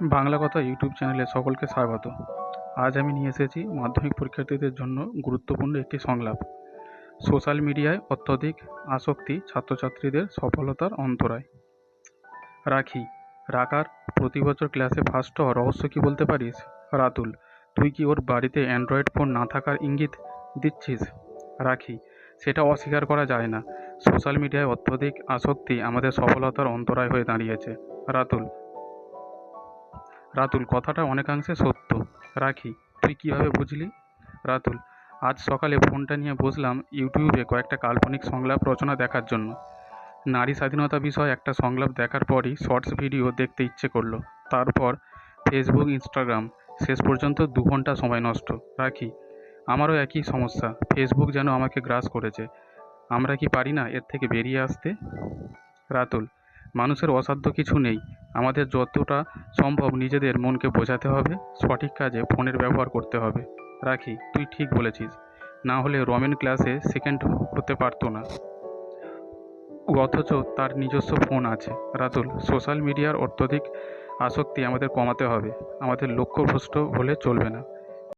বাংলা কথা ইউটিউব চ্যানেলে সকলকে স্বাগত। আজ আমি নিয়ে এসেছি মাধ্যমিক পরীক্ষার্থীদের জন্য গুরুত্বপূর্ণ একটি সংলাপ। সোশ্যাল মিডিয়ায় অত্যধিক আসক্তি ছাত্রছাত্রীদের সফলতার অন্তরায়। রাখি রাকার প্রতি বছর ক্লাসে ফার্স্ট হওয়ার রহস্য কী বলতে পারিস? রাতুল, তুই কি ওর বাড়িতে অ্যান্ড্রয়েড ফোন না থাকার ইঙ্গিত দিচ্ছিস? রাখি, সেটা অস্বীকার করা যায় না। সোশ্যাল মিডিয়ায় অত্যধিক আসক্তি আমাদের সফলতার অন্তরায় হয়ে দাঁড়িয়েছে। রাতুল রাতুল, কথাটা অনেকাংশে সত্য। রাখি, তুই কীভাবে বুঝলি? রাতুল, আজ সকালে ফোনটা নিয়ে বসলাম ইউটিউবে কয়েকটা কাল্পনিক সংলাপ রচনা দেখার জন্য। নারী স্বাধীনতা বিষয়ে একটা সংলাপ দেখার পরই শর্টস ভিডিও দেখতে ইচ্ছে করল। তারপর ফেসবুক, ইনস্টাগ্রাম, শেষ পর্যন্ত দু ঘণ্টা সময় নষ্ট। রাখি, আমারও একই সমস্যা। ফেসবুক যেন আমাকে গ্রাস করেছে। আমরা কি পারি না এর থেকে বেরিয়ে আসতে? রাতুল, মানুষের অসাধ্য কিছু নেই। আমাদের যতটা সম্ভব নিজেদের মনকে বোঝাতে হবে, সঠিক কাজে ফোনের ব্যবহার করতে হবে। রাখি, তুই ঠিক বলেছিস। না হলে রমেন ক্লাসে সেকেন্ড হতে পারতো না। অথচ তার নিজস্ব ফোন আছে। রাতুল সোশ্যাল মিডিয়ার অত্যধিক আসক্তি আমাদের কমাতে হবে। আমাদের লক্ষ্যভ্রষ্ট হলে চলবে না।